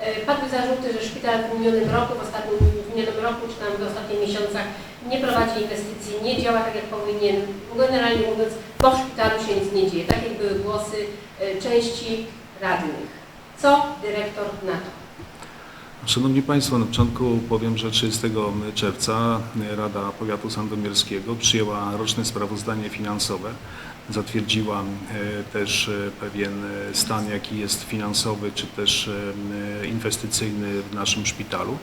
E, Padły zarzuty, że szpital w minionym roku, w ostatnim w minionym roku, czy tam w ostatnich miesiącach nie prowadzi inwestycji, nie działa tak jak powinien. Generalnie mówiąc, po szpitalu się nic nie dzieje. Takie były głosy e, części radnych. Co dyrektor na to? Szanowni Państwo, na początku powiem, że 30 czerwca Rada Powiatu Sandomierskiego przyjęła roczne sprawozdanie finansowe. Zatwierdziła e, też e, pewien e, stan, jaki jest finansowy czy też inwestycyjny w naszym szpitalu.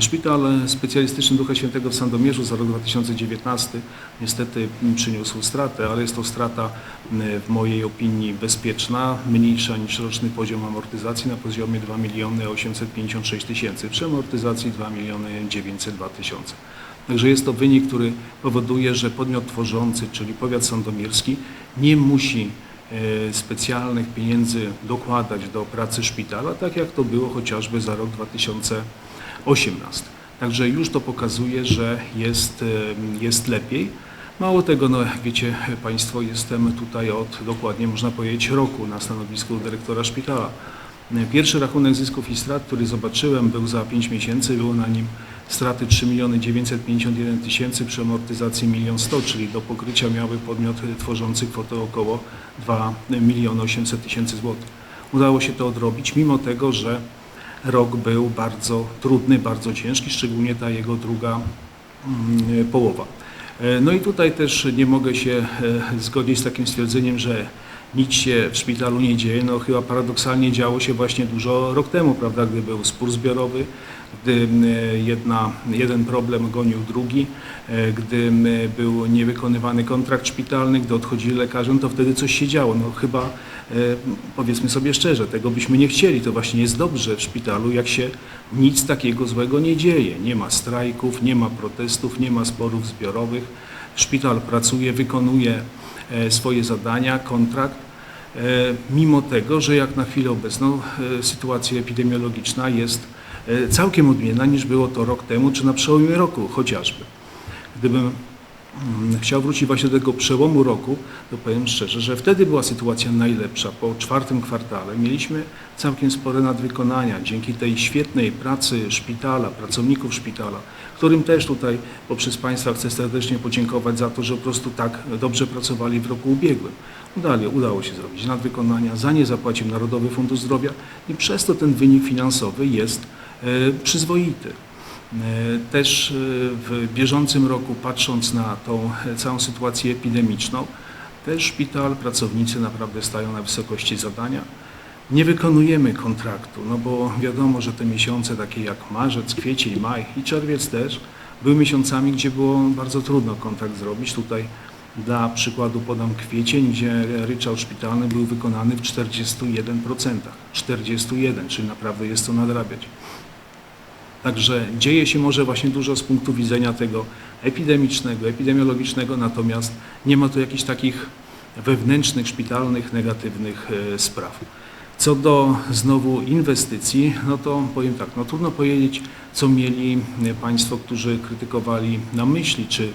Szpital Specjalistyczny Ducha Świętego w Sandomierzu za rok 2019 niestety przyniósł stratę, ale jest to strata w mojej opinii bezpieczna, mniejsza niż roczny poziom amortyzacji na poziomie 2 miliony 856 tysięcy, przy amortyzacji 2 miliony 902 tysiące. Także jest to wynik, który powoduje, że podmiot tworzący, czyli powiat sandomierski, nie musi e, specjalnych pieniędzy dokładać do pracy szpitala, tak jak to było chociażby za rok 2018. Także już to pokazuje, że jest, e, jest lepiej. Mało tego, no jak wiecie Państwo, jestem tutaj od dokładnie można powiedzieć roku na stanowisku dyrektora szpitala. Pierwszy rachunek zysków i strat, który zobaczyłem, był za 5 miesięcy, było na nim straty 3 miliony 951 tysięcy przy amortyzacji 1 100 czyli do pokrycia miały podmiot tworzący kwotę około 2 miliony 800 tysięcy złotych. Udało się to odrobić, mimo tego, że rok był bardzo trudny, bardzo ciężki, szczególnie ta jego druga mm, połowa. E, No i tutaj też nie mogę się e, zgodzić z takim stwierdzeniem, że nic się w szpitalu nie dzieje. No chyba paradoksalnie działo się właśnie dużo rok temu, prawda, gdy był spór zbiorowy, gdy e, jedna, jeden problem gonił drugi, e, gdy był niewykonywany kontrakt szpitalny, gdy odchodzili lekarze, no to wtedy coś się działo. No chyba e, powiedzmy sobie szczerze, tego byśmy nie chcieli. To właśnie jest dobrze w szpitalu, jak się nic takiego złego nie dzieje. Nie ma strajków, nie ma protestów, nie ma sporów zbiorowych. Szpital pracuje, wykonuje swoje zadania, kontrakt, e, mimo tego, że jak na chwilę obecną e, sytuacja epidemiologiczna jest e, całkiem odmienna niż było to rok temu, czy na przełomie roku chociażby. Gdybym chciał wrócić właśnie do tego przełomu roku, to powiem szczerze, że wtedy była sytuacja najlepsza. Po czwartym kwartale mieliśmy całkiem spore nadwykonania dzięki tej świetnej pracy szpitala, pracowników szpitala, którym też tutaj poprzez Państwa chcę serdecznie podziękować za to, że po prostu tak dobrze pracowali w roku ubiegłym. Udali, udało się zrobić nadwykonania, za nie zapłacił Narodowy Fundusz Zdrowia i przez to ten wynik finansowy jest e, przyzwoity. E, Też e, w bieżącym roku, patrząc na tą e, całą sytuację epidemiczną, też szpital, pracownicy naprawdę stają na wysokości zadania. Nie wykonujemy kontraktu, no bo wiadomo, że te miesiące takie jak marzec, kwiecień, maj i czerwiec też były miesiącami, gdzie było bardzo trudno kontrakt zrobić. Tutaj dla przykładu podam kwiecień, gdzie ryczałt szpitalny był wykonany w 41%. 41, czyli naprawdę jest to nadrabiać. Także dzieje się może właśnie dużo z punktu widzenia tego epidemicznego, epidemiologicznego, natomiast nie ma tu jakichś takich wewnętrznych, szpitalnych, negatywnych e, spraw. Co do znowu inwestycji, no to powiem tak, no trudno powiedzieć, co mieli e, Państwo, którzy krytykowali na myśli, czy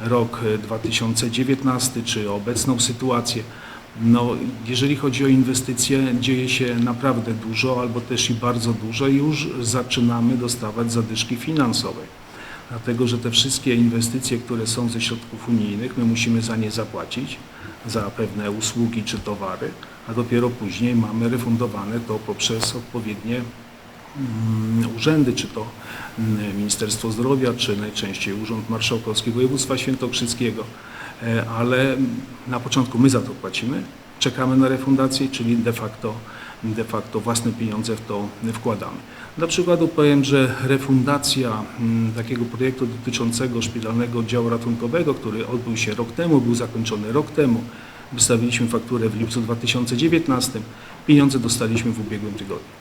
rok e, 2019, czy obecną sytuację. No, jeżeli chodzi o inwestycje, dzieje się naprawdę dużo, albo też i bardzo dużo i już zaczynamy dostawać zadyszki finansowej. Dlatego, że te wszystkie inwestycje, które są ze środków unijnych, my musimy za nie zapłacić, za pewne usługi czy towary, a dopiero później mamy refundowane to poprzez odpowiednie mm, urzędy, czy to mm, Ministerstwo Zdrowia, czy najczęściej Urząd Marszałkowski Województwa Świętokrzyskiego. E, ale na początku my za to płacimy, czekamy na refundację, czyli de facto, de facto własne pieniądze w to wkładamy. Dla przykładu powiem, że refundacja mm, takiego projektu dotyczącego szpitalnego oddziału ratunkowego, który odbył się rok temu, był zakończony rok temu, wystawiliśmy fakturę w lipcu 2019, pieniądze dostaliśmy w ubiegłym tygodniu.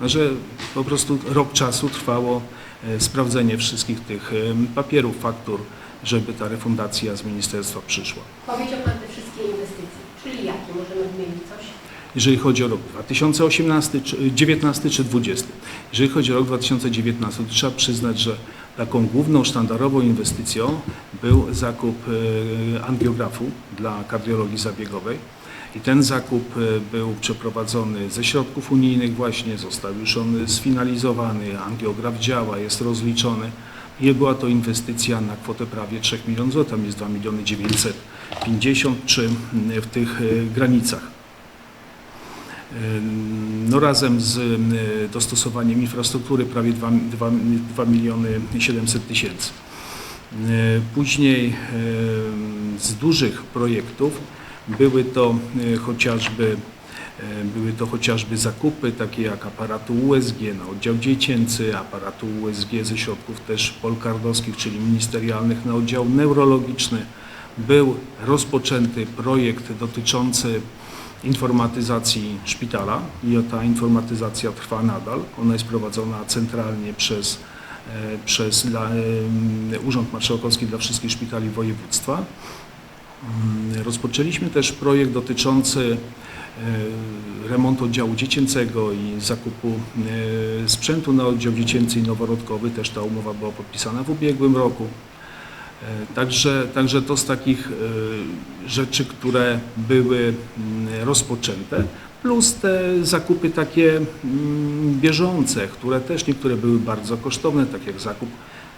Że po prostu rok czasu trwało e, sprawdzenie wszystkich tych papierów, faktur, żeby ta refundacja z ministerstwa przyszła. Powiedział Pan te wszystkie inwestycje, czyli jakie? Możemy wymienić coś? Jeżeli chodzi o rok 2018, czy 19 czy 20. Jeżeli chodzi o rok 2019, to trzeba przyznać, że taką główną sztandarową inwestycją był zakup e, angiografu dla kardiologii zabiegowej. I ten zakup e, był przeprowadzony ze środków unijnych właśnie, został już on sfinalizowany, angiograf działa, jest rozliczony. I była to inwestycja na kwotę prawie 3 milionów złotych, tam jest 2 miliony 950 czy mm, w tych e, granicach. No razem z y, dostosowaniem infrastruktury prawie 2, 2, 2 miliony 700 tysięcy. Y, Później y, z dużych projektów były to y, chociażby y, były to chociażby zakupy takie jak aparatu USG na oddział dziecięcy, aparatu USG ze środków też polkardowskich, czyli ministerialnych na oddział neurologiczny. Był rozpoczęty projekt dotyczący informatyzacji szpitala i ta informatyzacja trwa nadal. Ona jest prowadzona centralnie przez, e, przez dla, em, Urząd Marszałkowski dla wszystkich szpitali województwa. Mm, Rozpoczęliśmy też projekt dotyczący e, remontu oddziału dziecięcego i zakupu e, sprzętu na oddział dziecięcy i noworodkowy. Też ta umowa była podpisana w ubiegłym roku. E, Także, także to z takich rzeczy, które były mm, rozpoczęte, plus te zakupy takie mm, bieżące, które też niektóre były bardzo kosztowne, tak jak zakup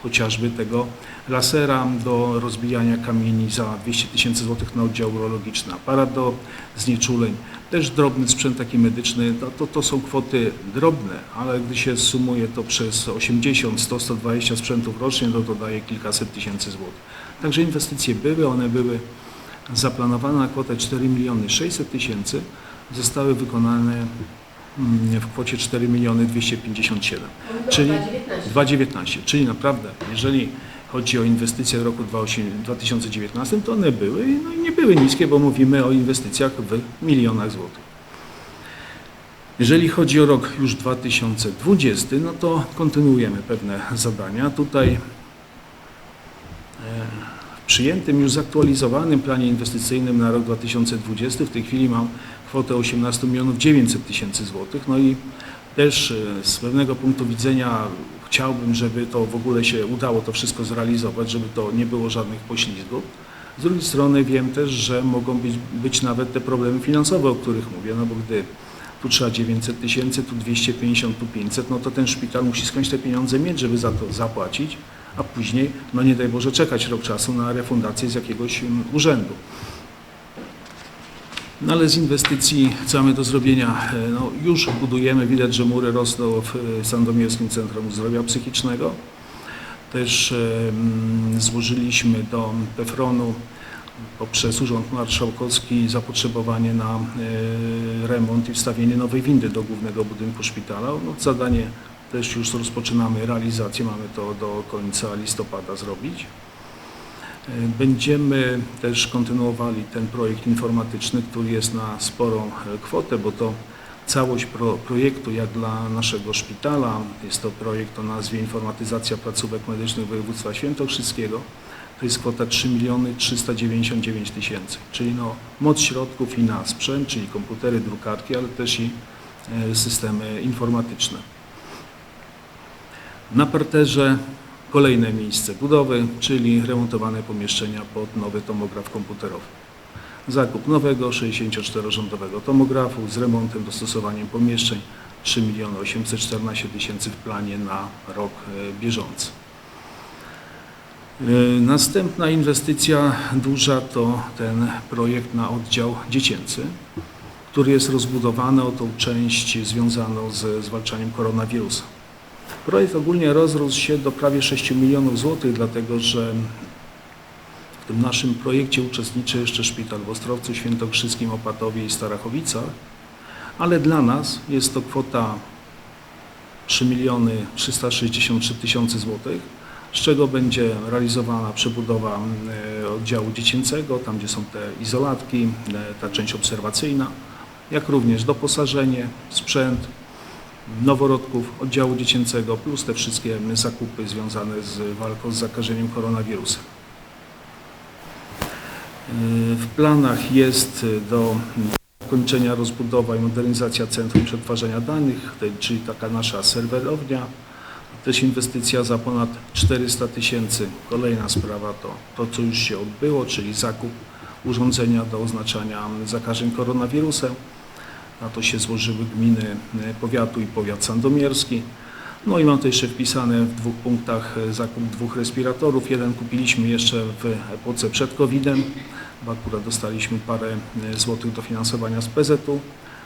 chociażby tego lasera do rozbijania kamieni za 200 tysięcy złotych na oddział urologiczny, aparat do znieczuleń, też drobny sprzęt taki medyczny, to, to, to są kwoty drobne, ale gdy się sumuje to przez 80, 100, 120 sprzętów rocznie, to to daje kilkaset tysięcy złotych. Także inwestycje były, one były zaplanowane na kwotę 4 miliony 600 tysięcy, zostały wykonane mm, w kwocie 4 miliony 257. Czyli 2,19, czyli naprawdę, jeżeli chodzi o inwestycje w roku 28 2019, to one były no i nie były niskie, bo mówimy o inwestycjach w milionach złotych. Jeżeli chodzi o rok już 2020, no to kontynuujemy pewne zadania. Tutaj e, w przyjętym już zaktualizowanym planie inwestycyjnym na rok 2020 w tej chwili mam kwotę 18 milionów 900 tysięcy złotych. No i też e, z pewnego punktu widzenia chciałbym, żeby to w ogóle się udało to wszystko zrealizować, żeby to nie było żadnych poślizgów. Z drugiej strony wiem też, że mogą być, być nawet te problemy finansowe, o których mówię, no bo gdy tu trzeba 900 tysięcy, tu 250, tu 500, no to ten szpital musi skądś te pieniądze mieć, żeby za to zapłacić, a później, no nie daj Boże, czekać rok czasu na refundację z jakiegoś mm, urzędu. No ale z inwestycji, co mamy do zrobienia, e, no już budujemy, widać, że mury rosną w e, Sandomierskim Centrum Zdrowia Psychicznego. Też e, złożyliśmy do PEFRON-u poprzez Urząd Marszałkowski zapotrzebowanie na remont i wstawienie nowej windy do głównego budynku szpitala. No, zadanie też już rozpoczynamy realizację, mamy to do końca listopada zrobić. Będziemy też kontynuowali ten projekt informatyczny, który jest na sporą kwotę, bo to całość pro, projektu jak dla naszego szpitala, jest to projekt o nazwie Informatyzacja placówek medycznych województwa świętokrzyskiego, to jest kwota 3 miliony 399 tysięcy, czyli no, moc środków i na sprzęt, czyli komputery, drukarki, ale też i e, systemy informatyczne. Na parterze kolejne miejsce budowy, czyli remontowane pomieszczenia pod nowy tomograf komputerowy. Zakup nowego 64-rządowego tomografu z remontem, dostosowaniem pomieszczeń 3 miliony 814 tysięcy w planie na rok e, bieżący. E, Następna inwestycja duża to ten projekt na oddział dziecięcy, który jest rozbudowany o tą część związaną ze zwalczaniem koronawirusa. Projekt ogólnie rozrósł się do prawie 6 milionów złotych, dlatego że w tym naszym projekcie uczestniczy jeszcze szpital w Ostrowcu Świętokrzyskim, Opatowie i Starachowicach, ale dla nas jest to kwota 3 miliony 363 tysiące złotych, z czego będzie realizowana przebudowa e, oddziału dziecięcego, tam gdzie są te izolatki, e, ta część obserwacyjna, jak również doposażenie, sprzęt, noworodków oddziału dziecięcego, plus te wszystkie zakupy związane z walką z zakażeniem koronawirusem. Yy, W planach jest do zakończenia rozbudowa i modernizacja Centrum Przetwarzania Danych, czyli taka nasza serwerownia. Też inwestycja za ponad 400 tysięcy. Kolejna sprawa to to, co już się odbyło, czyli zakup urządzenia do oznaczania zakażeń koronawirusem. Na to się złożyły gminy e, powiatu i powiat sandomierski. No i mam to jeszcze wpisane w dwóch punktach e, zakup dwóch respiratorów. Jeden kupiliśmy jeszcze w epoce przed COVID-em, bo akurat dostaliśmy parę e, złotych dofinansowania z PZ-u,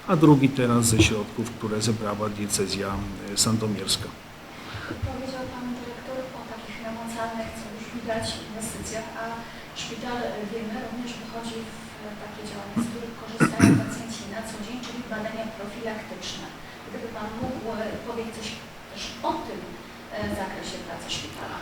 a drugi teraz ze środków, które zebrała diecezja sandomierska. Powiedział Pan Dyrektor o takich namacalnych, co już widać, inwestycjach, a szpital, wiemy, również wychodzi w takie działania, z których korzystają pacjenci na co dzień, badania profilaktyczne. Gdyby Pan mógł e, powiedzieć coś też o tym e, zakresie pracy szpitala.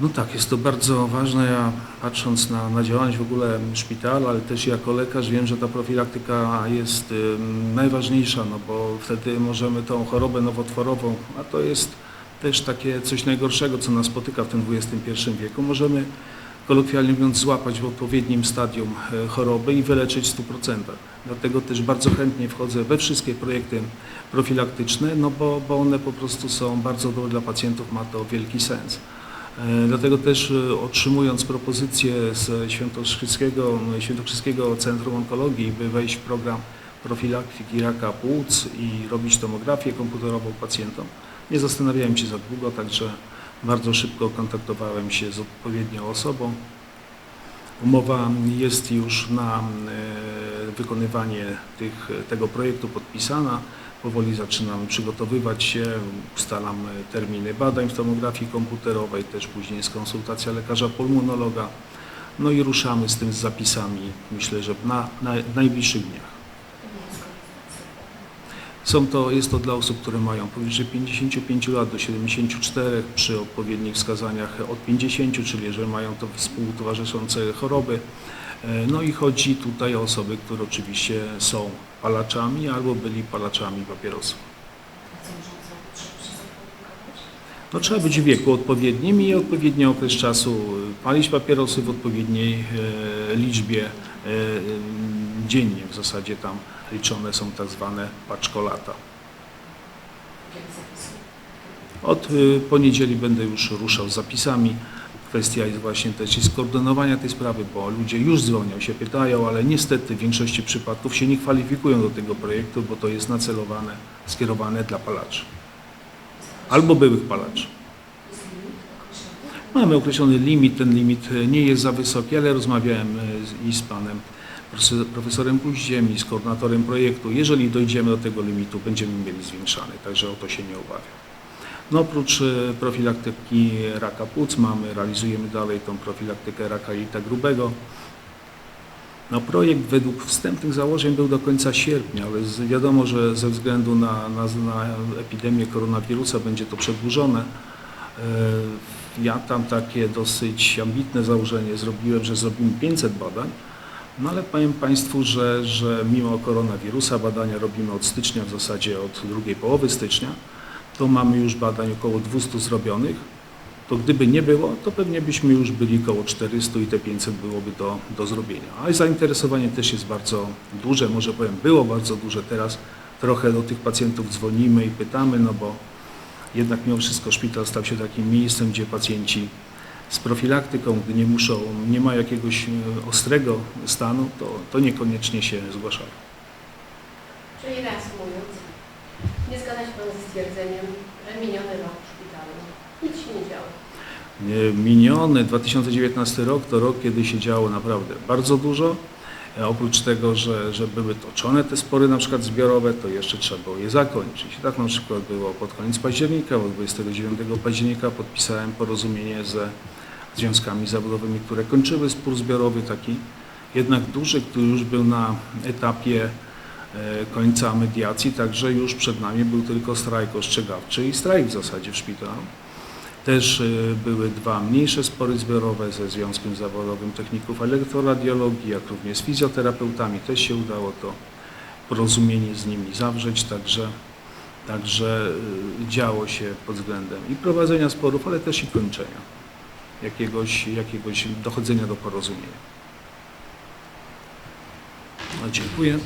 No tak, jest to bardzo ważne. Ja patrząc na, na działalność w ogóle szpitala, ale też jako lekarz wiem, że ta profilaktyka jest ym, najważniejsza, no bo wtedy możemy tą chorobę nowotworową, a to jest też takie coś najgorszego, co nas spotyka w tym XXI wieku, możemy kolokwialnie mówiąc złapać w odpowiednim stadium e, choroby i wyleczyć w 100%. Dlatego też bardzo chętnie wchodzę we wszystkie projekty profilaktyczne, no bo, bo one po prostu są bardzo dobre dla pacjentów, ma to wielki sens. E, Dlatego też e, otrzymując propozycję z Świętokrzyskiego, Świętokrzyskiego Centrum Onkologii, by wejść w program profilaktyki raka płuc i robić tomografię komputerową pacjentom, nie zastanawiałem się za długo, także bardzo szybko kontaktowałem się z odpowiednią osobą. Umowa jest już na e, wykonywanie tych, tego projektu podpisana. Powoli zaczynamy przygotowywać się, ustalam terminy badań w tomografii komputerowej, też później jest konsultacja lekarza pulmonologa. No i ruszamy z tym z zapisami, myślę, że na, na najbliższych dniach. Są to, jest to dla osób, które mają powyżej 55 lat do 74 przy odpowiednich wskazaniach od 50, czyli jeżeli mają to współtowarzyszące choroby. E, No i chodzi tutaj o osoby, które oczywiście są palaczami albo byli palaczami papierosów. No, trzeba być w wieku odpowiednim i odpowiedni okres czasu palić papierosy w odpowiedniej e, liczbie e, dziennie. W zasadzie tam liczone są tak zwane paczkolata. Od y, poniedzieli będę już ruszał z zapisami. Kwestia jest właśnie też i skoordynowania tej sprawy, bo ludzie już dzwonią, się pytają, ale niestety w większości przypadków się nie kwalifikują do tego projektu, bo to jest nacelowane, skierowane dla palaczy albo byłych palaczy. Mamy określony limit, ten limit nie jest za wysoki, ale rozmawiałem z- i z panem profesorem Kuździem i z koordynatorem projektu. Jeżeli dojdziemy do tego limitu, będziemy mieli zwiększany, także o to się nie obawiam. No oprócz e, profilaktyki raka płuc mamy, realizujemy dalej tą profilaktykę raka jelita grubego. No projekt według wstępnych założeń był do końca sierpnia, ale wiadomo, że ze względu na, na, na epidemię koronawirusa będzie to przedłużone. E, Ja tam takie dosyć ambitne założenie zrobiłem, że zrobimy 500 badań, no ale powiem Państwu, że, że mimo koronawirusa badania robimy od stycznia, w zasadzie od drugiej połowy stycznia, to mamy już badań około 200 zrobionych to gdyby nie było, to pewnie byśmy już byli około 400 i te 500 byłoby do, do zrobienia. A zainteresowanie też jest bardzo duże, może powiem było bardzo duże, teraz trochę do tych pacjentów dzwonimy i pytamy, no bo jednak mimo wszystko szpital stał się takim miejscem, gdzie pacjenci z profilaktyką, gdy nie muszą, nie ma jakiegoś e, ostrego stanu, to, to niekoniecznie się zgłaszają. Czyli reasumując, nie zgadza się Pan ze stwierdzeniem, że miniony rok w szpitalu nic się nie działo. Nie, Miniony 2019 rok to rok, kiedy się działo naprawdę bardzo dużo. E, Oprócz tego, że, że były toczone te spory na przykład zbiorowe, to jeszcze trzeba było je zakończyć. Tak na przykład było pod koniec października, bo 29 października podpisałem porozumienie ze związkami zawodowymi, które kończyły spór zbiorowy, taki jednak duży, który już był na etapie e, końca mediacji, także już przed nami był tylko strajk ostrzegawczy i strajk w zasadzie w szpitalu. Też y, były dwa mniejsze spory zbiorowe ze Związkiem Zawodowym Techników Elektroradiologii, jak również z fizjoterapeutami. Też się udało to porozumienie z nimi zawrzeć, także, także y, działo się pod względem i prowadzenia sporów, ale też i kończenia jakiegoś, jakiegoś dochodzenia do porozumienia. No, dziękuję.